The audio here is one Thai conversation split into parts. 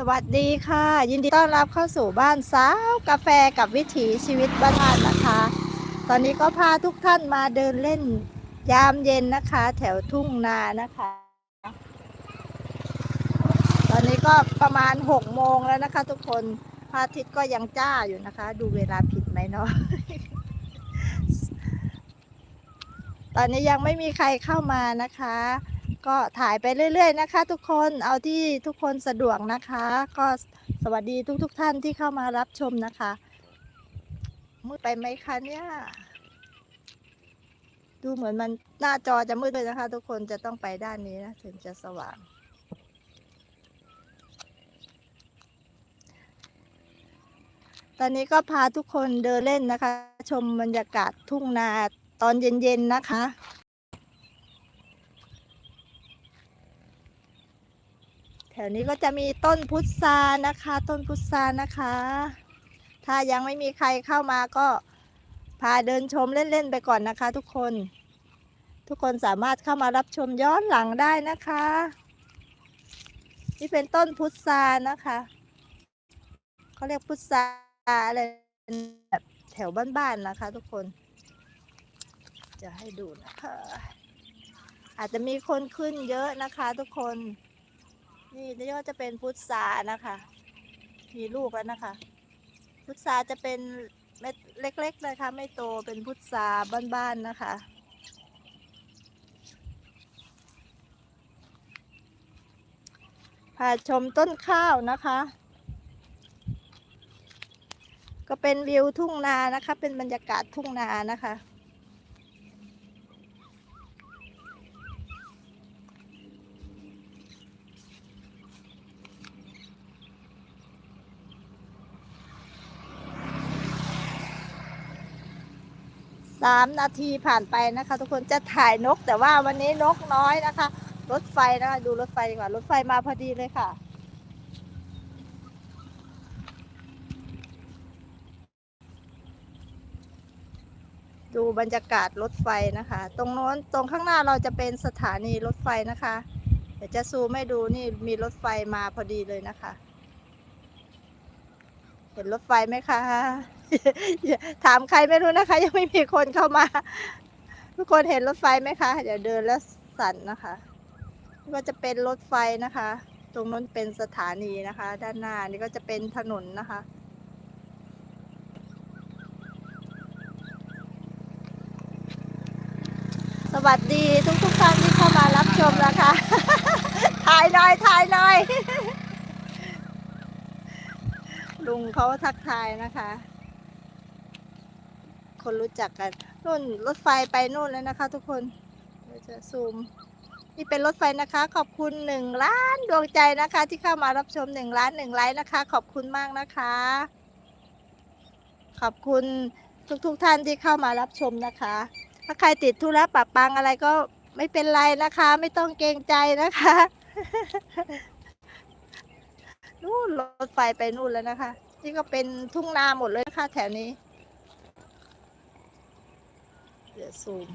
สวัสดีค่ะ ยินดีต้อนรับเข้าสู่บ้านสาวกาแฟกับวิถีชีวิตบ้านนะคะ ตอนนี้ก็พาทุกท่านมาเดินเล่นยามเย็นนะคะ แถวทุ่งนานะคะ ตอนนี้ก็ประมาณหกโมงแล้วนะคะ ทุกคนพระอาทิตย์ก็ยังจ้าอยู่นะคะ ดูเวลาผิดไหมเนาะตอนนี้ยังไม่มีใครเข้ามานะคะ ก็ถ่ายไปเรื่อย ๆ นะคะ ทุกคนเอาที่ทุกคนสะดวกนะคะ ก็สวัสดีทุกๆท่านที่เข้ามารับชมนะคะมืดไปไหมคะเนี่ยดูเหมือนมันหน้าจอจะมืดเลยนะคะ ทุกคนจะต้องไปด้านนี้นะถึงจะสว่าง ตอนนี้ก็พาทุกคนเดินเล่นนะคะ ชมบรรยากาศทุ่งนาตอนเย็นๆนะคะ แถวนี้ก็จะมีต้นพุทรานะคะ ต้นพุทรานะคะ ถ้ายังไม่มีใครเข้ามาก็พาเดินชมเล่นๆไปก่อนนะคะ ทุกคน ทุกคนสามารถเข้ามารับชมย้อนหลังได้นะคะ นี่เป็นต้นพุทรานะคะเขาเรียกพุทราอะไรแบบแถวบ้านๆนะคะ ทุกคน จะให้ดูนะคะอาจจะมีคนขึ้นเยอะนะคะ ทุกคน นี่นี่ก็จะเป็นพุทรานะคะ มีลูกแล้วนะคะ พุทราจะเป็นเม็ดเล็กๆเลยค่ะ ไม่โตเป็นพุทราบ้านๆนะคะพาชมต้นข้าวนะคะ ก็เป็นวิวทุ่งนานะคะ เป็นบรรยากาศทุ่งนานะคะ สามนาทีผ่านไปนะคะ ทุกคนจะถ่ายนก แต่ว่าวันนี้นกน้อยนะคะ รถไฟนะคะ ดูรถไฟดีกว่ารถไฟมาพอดีเลยค่ะ ดูบรรยากาศรถไฟนะคะ ตรงโน้นตรงข้างหน้าเราจะเป็นสถานีรถไฟนะคะเดี๋ยวจะซูมให้ดูนี่มีรถไฟมาพอดีเลยนะคะ เห็นรถไฟไหมคะ ถามใครไม่รู้นะคะ ยังไม่มีคนเข้ามา ทุกคนเห็นรถไฟไหมคะ เดี๋ยวเดินแล้วสั่นนะคะ ก็จะเป็นรถไฟนะคะ ตรงนู้นเป็นสถานีนะคะ ด้านหน้านี่ก็จะเป็นถนนนะคะ สวัสดีทุกทุกท่านที่เข้ามารับชมนะคะถ่ายหน่อยถ่ายหน่อยลุงเขาทักทายนะคะ คนรู้จักกันนู่นรถไฟไปนู่นแล้วนะคะ ทุกคนเดี๋ยวจะซูมนี่เป็นรถไฟนะคะ ขอบคุณหนึ่งล้านดวงใจนะคะ ที่เข้ามารับชมหนึ่งล้านหนึ่งไลค์นะคะ ขอบคุณมากนะคะ ขอบคุณทุกๆทท่านที่เข้ามารับชมนะคะ ถ้าใครติดธุระปะปังอะไรก็ไม่เป็นไรนะคะ ไม่ต้องเกรงใจนะคะนู่นรถไฟไปนู่นแล้วนะคะ นี่ก็เป็นทุ่งนาหมดเลยนะคะแถวนี้ เดี๋ยวซูม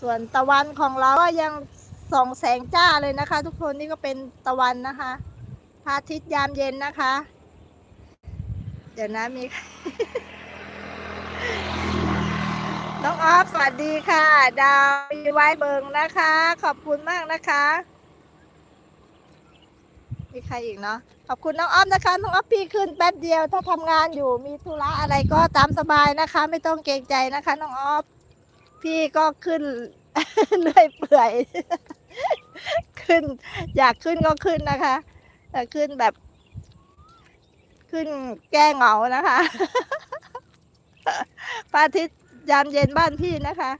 ส่วนตะวันของเราก็ยังส่องแสงจ้าเลยนะคะ ทุกคนนี่ก็เป็นตะวันนะคะพระอาทิตย์ยามเย็นนะคะ เดี๋ยวนะมีน้องออฟสวัสดีค่ะ ดาวมีไว้เบิงนะคะ ขอบคุณมากนะคะ มีใครอีกเนาะขอบคุณน้องอ้อฟนะคะน้องอ้อฟพี่ขึ้นแป๊บเดียวถ้าทำงานอยู่มีธุระอะไรก็ตามสบายนะคะ ไม่ต้องเกรงใจนะคะน้องอ้อฟพี่ก็ขึ้นเลื่อยเปื่อย ขึ้น อยากขึ้นก็ขึ้นนะคะแต่ขึ้นแบบ ขึ้นแก้เหงานะคะพระอาทิตย์ยามเย็นบ้านพี่นะคะ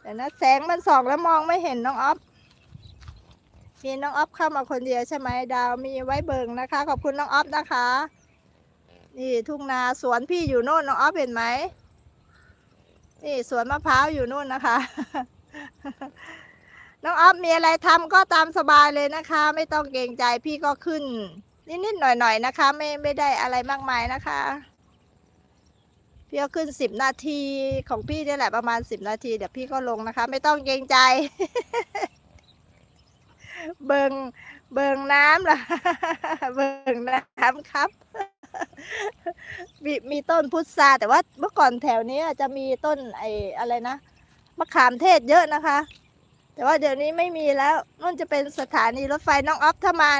เดี๋ยวนะแสงมันส่องแล้วมองไม่เห็นน้องออฟ มีน้องออฟเข้ามาคนเดียวใช่ไหมดาวมีไว้เบิงนะคะ ขอบคุณน้องออฟนะคะ นี่ทุ่งนาสวนพี่อยู่โน่นน้องออฟเห็นไหมนี่สวนมะพร้าวอยู่นู่นนะคะ น้องออฟมีอะไรทำก็ตามสบายเลยนะคะ ไม่ต้องเกรงใจพี่ก็ขึ้น นิดๆหน่อยๆนะคะ ไม่ไม่ได้อะไรมากมายนะคะพี่ก็ขึ้นสิบนาทีของพี่นี่แหละประมาณสิบนาทีเดี๋ยวพี่ก็ลงนะคะ ไม่ต้องเกรงใจ เบิงเบิงน้ำล่ะ เบิงน้ำครับ มีมีต้นพุทราแต่ว่าเมื่อก่อนแถวนี้จะมีต้นไอ้อะไรนะมะขามเทศเยอะนะคะ แต่ว่าเดี๋ยวนี้ไม่มีแล้วนู่นจะเป็นสถานีรถไฟน้องออฟถ้ามา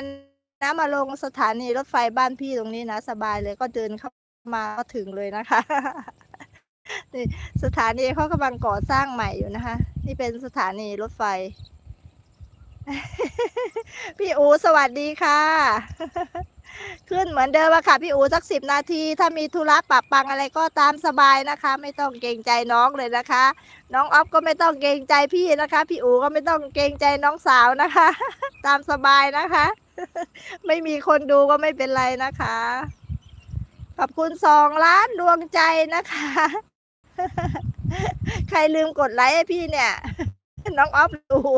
นะมาลงสถานีรถไฟบ้านพี่ตรงนี้นะสบายเลยก็เดินเข้ามาก็ถึงเลยนะคะนี่สถานีเขากำลังก่อสร้างใหม่อยู่นะคะ นี่เป็นสถานีรถไฟ พี่อูสวัสดีค่ะ ขึ้นเหมือนเดิมอะค่ะ พี่อูสักสิบนาที ถ้ามีธุระปรับปังอะไรก็ตามสบายนะคะ ไม่ต้องเกรงใจน้องเลยนะคะ น้องออฟก็ไม่ต้องเกรงใจพี่นะคะ พี่อูก็ไม่ต้องเกรงใจน้องสาวนะคะ ตามสบายนะคะ ไม่มีคนดูก็ไม่เป็นไรนะคะ ขอบคุณสองล้านดวงใจนะคะ ใครลืมกดไลค์ให้พี่เนี่ย น้องออฟรู้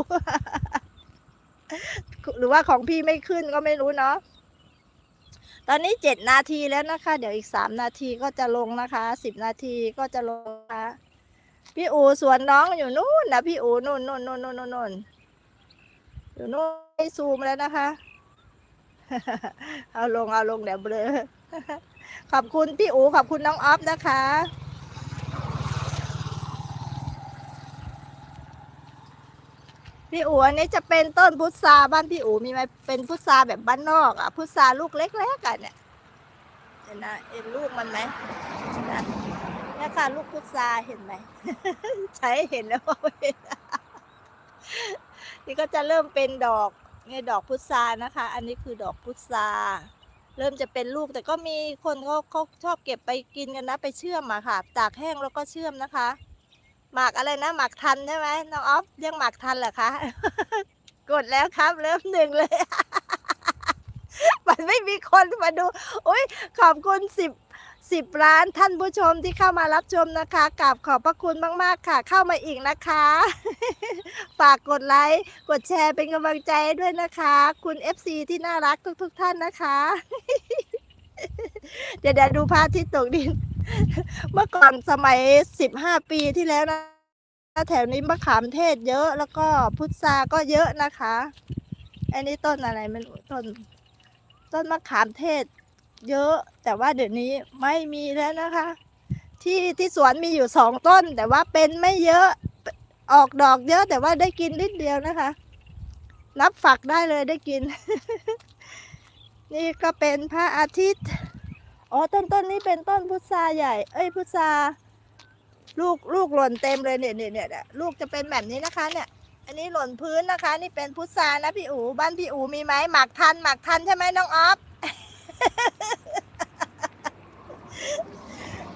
หรือว่าของพี่ไม่ขึ้นก็ไม่รู้เนาะตอนนี้เจ็ดนาทีแล้วนะคะ เดี๋ยวอีกสามนาทีก็จะลงนะคะสิบนาทีก็จะลงนะคะพี่อูสวนน้องอยู่นู่นนะพี่อูนู่นนู่นนู่นนู่นนู่นนู่นอยู่นู่นไม่ซูมแล้วนะคะ เอาลงเอาลงเดี๋ยวเบลอขอบคุณพี่อูขอบคุณน้องออฟนะคะ พี่อูอันนี้จะเป็นต้นพุทราบ้านพี่อูมีไหมเป็นพุทราแบบบ้านนอกอะพุทราลูกเล็กๆกันเนี่ยเห็นนะเห็นลูกมันไหมนะเนี่ยค่ะลูกพุทราเห็นไหมใช้เห็นแล้วว่านี่ก็จะเริ่มเป็นดอกเนี่ยดอกพุทรานะคะ อันนี้คือดอกพุทราเริ่มจะเป็นลูกแต่ก็มีคนเขาเขาชอบเก็บไปกินกันนะ ไปเชื่อมอะค่ะ ตากแห้งแล้วก็เชื่อมนะคะ หมากอะไรนะหมากทันใช่ไหมน้องออฟเรียกหมากทันเหรอคะกดแล้วครับ เริ่มหนึ่งเลย มันไม่มีคนมาดูอุ้ยขอบคุณสิบสิบล้านท่านผู้ชมที่เข้ามารับชมนะคะกราบขอบพระคุณมาก ๆ ค่ะ เข้ามาอีกนะคะ ฝากกดไลค์ กดแชร์เป็นกำลังใจด้วยนะคะ คุณ FC ที่น่ารักทุก ๆ ท่านนะคะ เดี๋ยวเดี๋ยวดูพระอาทิตย์ตกดิน เมื่อก่อนสมัยสิบห้าปีที่แล้วนะแถวนี้มะขามเทศเยอะแล้วก็พุทราก็เยอะนะคะ อันนี้ต้นอะไรไม่รู้ต้น ต้นมะขามเทศ เยอะ แต่ว่าเดี๋ยวนี้ไม่มีแล้วนะคะ ที่ที่สวนมีอยู่สองต้น แต่ว่าเป็นไม่เยอะออกดอกเยอะ แต่ว่าได้กินนิดเดียวนะคะ นับฝักได้เลยได้กิน นี่ก็เป็นพระอาทิตย์ อ๋อต้นต้นนี้เป็นต้นพุทราใหญ่ เอ้ยพุทราลูกลูกหล่นเต็มเลยเนี่ยเนี่ยเนี่ยลูกจะเป็นแบบนี้นะคะ เนี่ย อันนี้หล่นพื้นนะคะ นี่เป็นพุทรานะพี่อูบ้านพี่อูมีไหมหมากทันหมากทันใช่ไหมน้องออฟ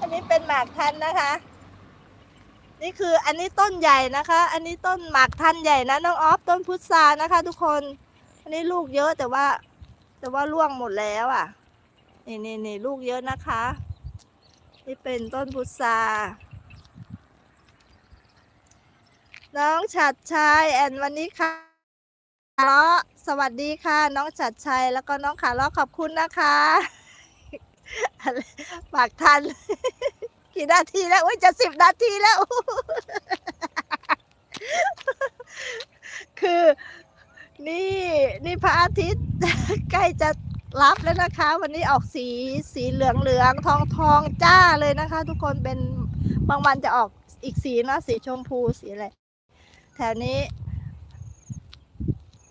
อันนี้เป็นหมากทันนะคะ นี่คืออันนี้ต้นใหญ่นะคะ อันนี้ต้นหมากทันใหญ่นะน้องออฟต้นพุทรานะคะ ทุกคน อันนี้ลูกเยอะแต่ว่า แต่ว่าร่วงหมดแล้วอะ นี่นี่นี่ลูกเยอะนะคะ นี่เป็นต้นพุทราน้องฉัดชัยแอนวันนี้ค่ะขาเลาะสวัสดีค่ะ น้องฉัดชัยแล้วก็น้องขาเลาะขอบคุณนะคะปากทัน กี่นาทีแล้วอุ้ยจะสิบนาทีแล้ว คือ นี่นี่พระอาทิตย์ ใกล้จะ รับแล้วนะคะ วันนี้ออกสีสีเหลืองเหลืองทองทองจ้าเลยนะคะ ทุกคนเป็นบางวันจะออกอีกสีนะสีชมพูสีอะไรแถวนี้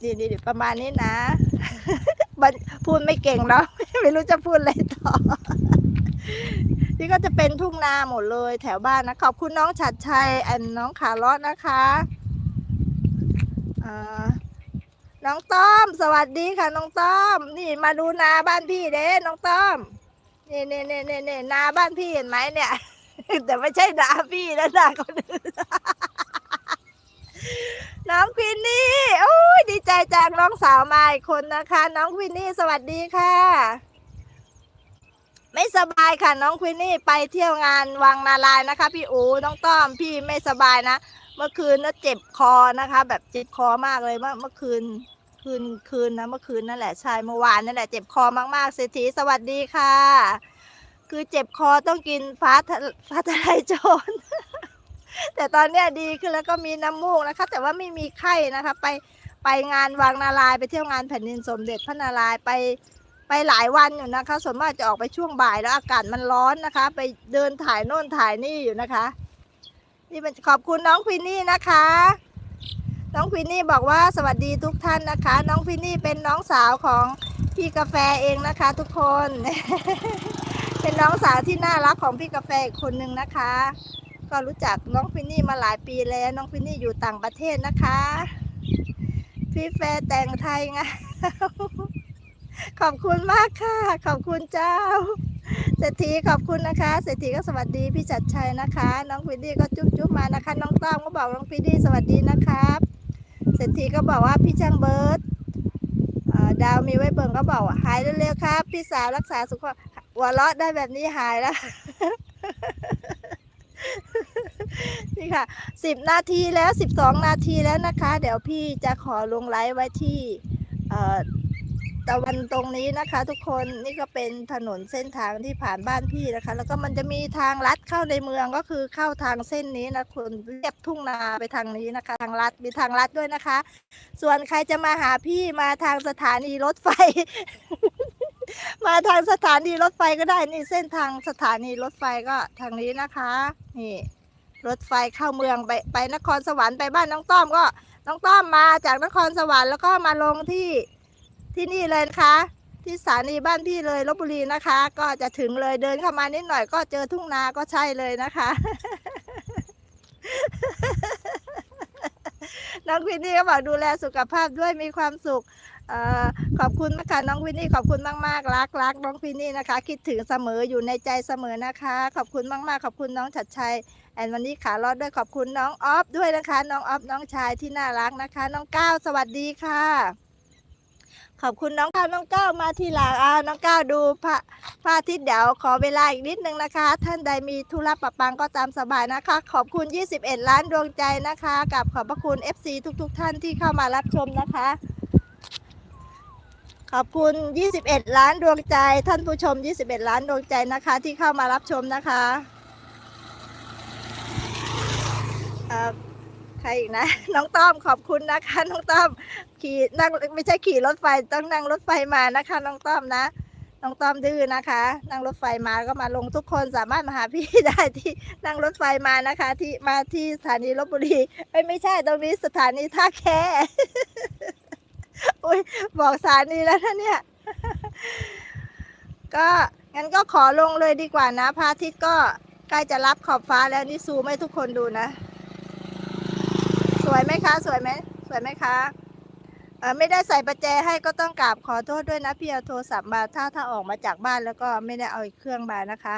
ดีดีประมาณนี้นะพูดไม่เก่งเนาะไม่รู้จะพูดอะไรต่อนี่ก็จะเป็นทุ่งนาหมดเลย แถวบ้านนะขอบคุณน้องฉัดชัยแอนน้องขาลาะนะคะอ่า น้องต้อม สวัสดีค่ะ น้องต้อม นี่มาดูนาบ้านพี่เด้น้องต้อมนี่นี่นี่นี่นี่นาบ้านพี่เห็นไหมเนี่ย แต่ไม่ใช่นาพี่นะนาคนอื่นน้องควินนี่โอ้ยดีใจจังน้องสาวมาอีกคนนะคะ น้องควินนี่สวัสดีค่ะ ไม่สบายค่ะ น้องควินนี่ไปเที่ยวงานวังนาลายนะคะ พี่อูน้องต้อมพี่ไม่สบายนะเมื่อคืนน่ะเจ็บคอนะคะ แบบเจ็บคอมากเลยเมื่อเมื่อคืน คืนคืนนะเมื่อคืนนั่นแหละใช่เมื่อวานนั่นแหละเจ็บคอมากๆเศรษฐีสวัสดีค่ะ คือเจ็บคอต้องกินฟ้าทะฟ้าทลายโจรแต่ตอนเนี้ยดีขึ้นแล้วก็มีน้ำมูกนะคะ แต่ว่าไม่มีไข้นะคะ ไปไปงานวังนารายไปเที่ยวงานแผ่นดินสมเด็จพระนารายไปไปหลายวันอยู่นะคะ ส่วนมากจะออกไปช่วงบ่ายแล้วอากาศมันร้อนนะคะ ไปเดินถ่ายโน่นถ่ายนี่อยู่นะคะ นี่เป็นขอบคุณน้องควินนี่นะคะ น้องควินนี่บอกว่าสวัสดีทุกท่านนะคะ น้องควินนี่เป็นน้องสาวของพี่กาแฟเองนะคะ ทุกคน เป็นน้องสาวที่น่ารักของพี่กาแฟอีกคนนึงนะคะ ก็รู้จักน้องควินนี่มาหลายปีแล้ว น้องควินนี่อยู่ต่างประเทศนะคะ พี่แฟร์แต่งไทยไงขอบคุณมากค่ะ ขอบคุณเจ้าเศรษฐีขอบคุณนะคะเศรษฐีก็สวัสดีพี่จัดชัยนะคะ น้องฟิดดี้ก็จุ๊บจุ๊บมานะคะ น้องต้อมก็บอกน้องฟิดดี้สวัสดีนะครับ ศรษฐีก็บอกว่าพี่ช่างเบิร์ดดาวมีไว้เบิ่งก็บอกว่าหายเร็วๆครับ พี่สาวรักษาสุขภาพหัวเราะได้แบบนี้หายแล้วนี่ค่ะสิบนาทีแล้วสิบสองนาทีแล้วนะคะ เดี๋ยวพี่จะขอลงไลฟ์ไว้ที่ ตะวันตรงนี้นะคะ ทุกคนนี่ก็เป็นถนนเส้นทางที่ผ่านบ้านพี่นะคะ แล้วก็มันจะมีทางลัดเข้าในเมืองก็คือเข้าทางเส้นนี้นะคุณเรียบทุ่งนาไปทางนี้นะคะ ทางลัดมีทางลัดด้วยนะคะ ส่วนใครจะมาหาพี่มาทางสถานีรถไฟ มาทางสถานีรถไฟก็ได้นี่เส้นทางสถานีรถไฟก็ทางนี้นะคะ นี่ รถไฟเข้าเมืองไปไปนครสวรรค์ไปบ้านน้องต้อมก็น้องต้อมมาจากนครสวรรค์แล้วก็มาลงที่ ที่นี่เลยนะคะ ที่สถานีบ้านพี่เลยลบบุรีนะคะ ก็จะถึงเลยเดินเข้ามานิดหน่อยก็เจอทุ่งนาก็ใช่เลยนะคะน้องวินนี่ก็บอกดูแลสุขภาพด้วยมีความสุขอขอบคุณนะคะน้องวินนี่ขอบคุณมากๆรักรักน้องวินนี่นะคะ คิดถึงเสมออยู่ในใจเสมอนะคะ ขอบคุณมากๆ ขอบคุณน้องชัดชัยแอนวันนี้ขาลอดด้วยขอบคุณน้องออฟด้วยนะคะ น้องออฟน้องชายที่น่ารักนะคะ น้องก้าวสวัสดีค่ะ ขอบคุณน้องก้าวน้องก้าวมาทีหลังอ่าน้องก้าวดูพระพระอาทิตย์เดี๋ยวขอเวลาอีกนิดนึงนะคะ ท่านใดมีธุระปะปังก็ตามสบายนะคะ ขอบคุณ 21 ล้านดวงใจนะคะกับขอบพระคุณ FC ทุกๆท่านที่เข้ามารับชมนะคะ ขอบคุณ 21 ล้านดวงใจ ท่านผู้ชม 21 ล้านดวงใจนะคะ ที่เข้ามารับชมนะคะเออ ใครอีกนะ น้องต้อมขอบคุณนะคะน้องต้อมขี่นั่งไม่ใช่ขี่รถไฟต้องนั่งรถไฟมานะคะ น้องต้อมนะน้องต้อมดื้อนะคะ นั่งรถไฟมาก็มาลงทุกคนสามารถมาหาพี่ได้ที่นั่งรถไฟมานะคะ ที่มาที่สถานีลบบุรีเอ้ยไม่ใช่ตรงนี้สถานีท่าแคอุ้ยบอกสถานีแล้วนะเนี่ย ก็งั้นก็ขอลงเลยดีกว่านะพระอาทิตย์ก็ใกล้จะรับขอบฟ้าแล้วนี่ซูมให้ทุกคนดูนะ คะ สวยไหมสวยไหมคะเออไม่ได้ใส่ประแจให้ก็ต้องกราบขอโทษด้วยนะพี่เอาโทรศัพท์มาถ้าถ้าออกมาจากบ้านแล้วก็ไม่ได้เอาอีกเครื่องมานะคะ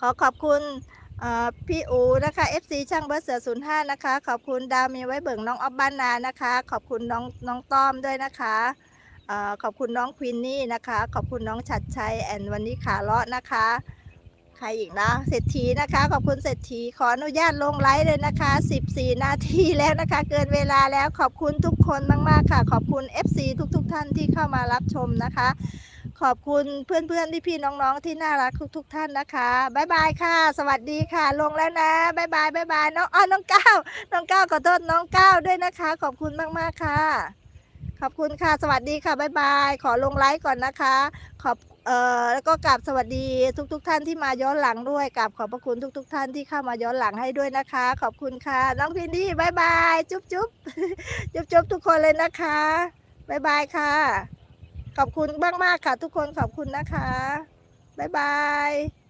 ขอขอบคุณพี่อูนะคะ FC ช่างเบอร์เสือศูนย์ห้านะคะ ขอบคุณดาวมีไว้เบิ่งน้องออฟบ้านนานะคะ ขอบคุณน้องน้องต้อมด้วยนะคะขอบคุณน้องควินนี่นะคะ ขอบคุณน้องชัดชัยแอนวันนี้ขาเลาะนะคะ รอีกนะเศรษฐีนะคะ ขอบคุณเศรษฐีขออนุญาตลงไลฟ์เลยนะคะ 14 นาทีแล้วนะคะ เกินเวลาแล้วขอบคุณทุกคนมากๆค่ะ ขอบคุณ FC ทุกๆท่านที่เข้ามารับชมนะคะ ขอบคุณเพื่อนๆพี่ๆน้องๆที่น่ารักทุก ๆ ท่านนะคะบ๊ายบายค่ะ สวัสดีค่ะ ลงแล้วนะบ๊ายบายบ๊ายบายน้องอ้อน้องก้าวน้องก้าวขอโทษน้องก้าวด้วยนะคะ ขอบคุณมากๆค่ะ ขอบคุณค่ะ สวัสดีค่ะ บ๊ายบาย ขอลงไลฟ์ก่อนนะคะ ขอบเอ่อแล้วก็กราบสวัสดีทุกๆท่านที่มาย้อนหลังด้วยกราบขอบพระคุณทุกๆท่านที่เข้ามาย้อนหลังให้ด้วยนะคะ ขอบคุณค่ะ น้องพินดี้บ๊ายบาย จุ๊บจุ๊บจุ๊บจุ๊บทุกคนเลยนะคะบ๊ายบายค่ะ ขอบคุณมากๆค่ะ ทุกคนขอบคุณนะคะบ๊ายบาย